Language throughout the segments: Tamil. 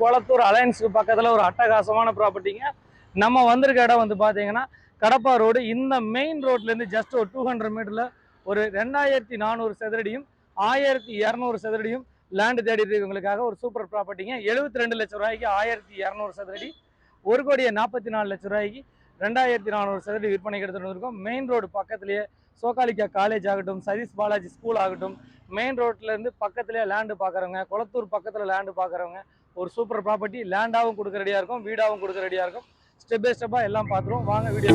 குளத்தூர் அலையன்ஸுக்கு பக்கத்தில் ஒரு அட்டகாசமான ப்ராப்பர்ட்டிங்க நம்ம வந்திருக்க இடம் வந்து பார்த்தீங்கன்னா கடப்பா ரோடு. இந்த மெயின் ரோட்லேருந்து ஜஸ்ட் ஒரு டூ ஹண்ட்ரட் மீட்டரில் ஒரு ரெண்டாயிரத்தி நானூறு சதுரடியும் ஆயிரத்தி இரநூறு சதுரடியும் லேண்டு தேடிட்டு இருக்கவங்களுக்காக ஒரு சூப்பர் ப்ராப்பர்ட்டிங்க எழுபத்தி ரெண்டு லட்ச ரூபாய்க்கு ஆயிரத்தி இரநூறு சதுரடி. ஒரு கோடியே நாற்பத்தி நாலு லட்ச ரூபாய்க்கு ரெண்டாயிரத்தி நானூறு சதுரடி விற்பனைக்கு எடுத்துகிட்டு வந்திருக்கோம். மெயின் ரோடு பக்கத்துலேயே சோகாலிக்கா காலேஜ் ஆகட்டும் சதீஷ் பாலாஜி ஸ்கூல் ஆகட்டும் மெயின் ரோட்லேருந்து பக்கத்துலேயே லேண்டு பார்க்குறவங்க குளத்தூர் பக்கத்தில் லேண்டு பார்க்குறவங்க ஒரு சூப்பர் ப்ராப்பர்ட்டி லேண்டாகவும் கொடுக்க ரெடியாக இருக்கும் வீடாகவும் கொடுக்க ரெடியாக இருக்கும். ஸ்டெப் பை ஸ்டெப்பாக எல்லாம் பார்த்துருவோம். வாங்க வீடியோ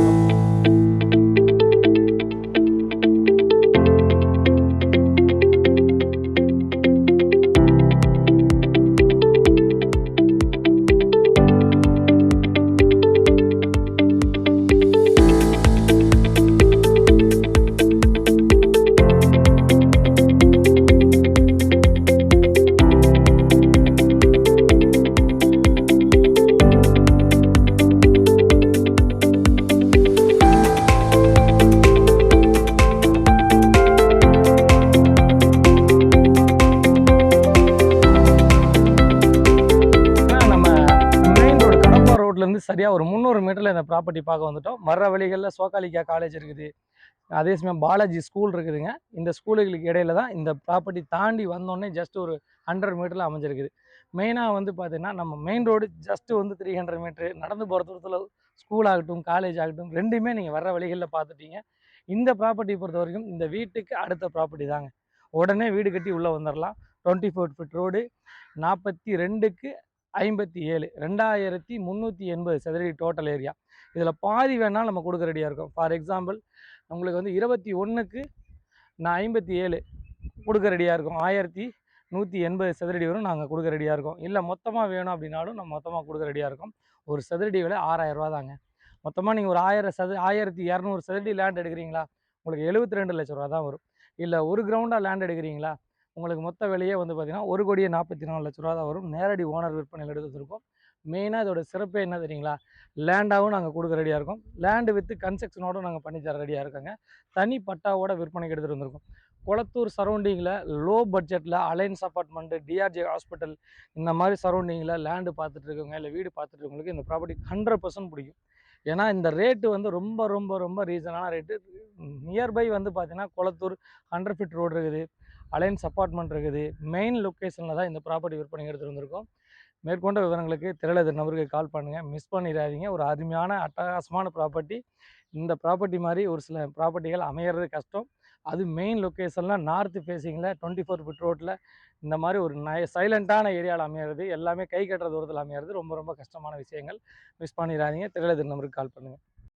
ரோட்லேருந்து சரியாக ஒரு முந்நூறு மீட்டரில் இந்த ப்ராப்பர்ட்டி பார்க்க வந்துட்டோம். வர்ற வழிகளில் சோகாலிக்கா காலேஜ் இருக்குது. அதே சமயம் பாலாஜி ஸ்கூல் இருக்குதுங்க. இந்த ஸ்கூலுகளுக்கு இடையில தான் இந்த ப்ராப்பர்ட்டி தாண்டி வந்தோடனே ஜஸ்ட் ஒரு ஹண்ட்ரட் மீட்டரில் அமைஞ்சிருக்குது. மெயினாக வந்து பார்த்திங்கன்னா நம்ம மெயின் ரோடு ஜஸ்ட் வந்து த்ரீ ஹண்ட்ரட் மீட்ரு நடந்து போகிற தூரத்தில் ஸ்கூல் ஆகட்டும் காலேஜ் ஆகட்டும் ரெண்டுமே நீங்கள் வர்ற வழிகளில் பார்த்துட்டீங்க. இந்த ப்ராப்பர்ட்டி பொறுத்த வரைக்கும் இந்த வீட்டுக்கு அடுத்த ப்ராப்பர்ட்டி தாங்க. உடனே வீடு கட்டி உள்ளே வந்துடலாம் டுவெண்ட்டி ஃபோர் ஃபிட் ரோடு நாற்பத்தி ரெண்டுக்கு ஐம்பத்தி ஏழு ரெண்டாயிரத்தி முந்நூற்றி எண்பது சதுரடி டோட்டல் ஏரியா இதில் பாதி வேணால் நம்ம கொடுக்க ரெடியாக இருக்கும். ஃபார் எக்ஸாம்பிள் உங்களுக்கு வந்து இருபத்தி ஒன்றுக்கு நான் ஐம்பத்தி ஏழு கொடுக்க ரெடியாக இருக்கும். ஆயிரத்தி நூற்றி எண்பது சதுரடி வரும் நாங்கள் கொடுக்க ரெடியாக இருக்கோம். இல்லை மொத்தமாக வேணும் அப்படின்னாலும் நம்ம மொத்தமாக கொடுக்க ரெடியாக இருக்கோம். ஒரு சதுரடி விலை ஆறாயிரரூவா தாங்க. மொத்தமாக நீங்கள் ஒரு ஆயிரம் சது ஆயிரத்தி இரநூறு சதுரடி லேண்ட் எடுக்கிறீங்களா? உங்களுக்கு எழுபத்தி ரெண்டு லட்ச ரூபா தான் வரும். இல்லை ஒரு கிரவுண்டாக லேண்ட் எடுக்கிறீங்களா? உங்களுக்கு மொத்த விலையே வந்து பார்த்தீங்கன்னா ஒரு கோடியே நாற்பத்தி நாலு லட்ச ரூபா தான் வரும். நேரடி ஓனர் விற்பனையில் எடுத்துருக்கோம். மெயினாக இதோட சிறப்பே என்ன தெரியுங்களா? லேண்டாகவும் நாங்கள் கொடுக்க ரெடியாக இருக்கோம். லேண்டு வித்து கன்ஸ்ட்ரக்ஷனோடு நாங்கள் பண்ணி தர ரெடியாக இருக்காங்க. தனி பட்டாவோட விற்பனைக்கு எடுத்துகிட்டு வந்திருக்கோம். குளத்தூர் சரௌண்டிங்கில் லோ பட்ஜெட்டில் அலைன்ஸ் அப்பார்ட்மெண்ட்டு டிஆர்ஜி ஹாஸ்பிட்டல் இந்த மாதிரி சரௌண்டிங்கில் லேண்டு பார்த்துட்டு இருக்கவங்க இல்லை வீடு பார்த்துட்டு இருக்கவங்களுக்கு இந்த ப்ராப்பர்ட்டி ஹண்ட்ரட் பர்சன்ட் பிடிக்கும். ஏன்னா இந்த ரேட்டு வந்து ரொம்ப ரொம்ப ரொம்ப ரீசனான ரேட்டு நியர்பை வந்து பார்த்தீங்கன்னா குளத்தூர் ஹண்ட்ரட் ஃபீட் ரோடு இருக்குது. அலைன்ஸ் அப்பார்ட்மெண்ட் இருக்குது. மெயின் லொக்கேஷனில் தான் இந்த ப்ராப்பர்ட்டி விற்பனை எடுத்துகிட்டு வந்திருக்கோம். மேற்கொண்ட விவரங்களுக்கு திரளது நபருக்கு கால் பண்ணுங்கள் மிஸ் பண்ணிடாதீங்க. ஒரு அருமையான அட்டகாசமான ப்ராப்பர்ட்டி. இந்த ப்ராப்பர்ட்டி மாதிரி ஒரு சில ப்ராப்பர்ட்டிகள் அமையிறது கஷ்டம். அது மெயின் லொக்கேஷன்லாம் நார்த் ஃபேஸிங்கில் டுவெண்ட்டி ஃபோர் ஃபிட் ரோட்டில் இந்த மாதிரி ஒரு நய சைலண்ட்டான ஏரியாவில் அமையிறது எல்லாமே கை கட்டுற தூரத்தில் அமையிறது ரொம்ப ரொம்ப கஷ்டமான விஷயங்கள். மிஸ் பண்ணிடாதீங்க. திரளது நம்பருக்கு கால் பண்ணுங்கள்